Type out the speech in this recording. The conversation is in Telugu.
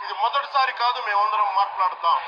ఇది మొదటిసారి కాదు మేమందరం మాట్లాడతాం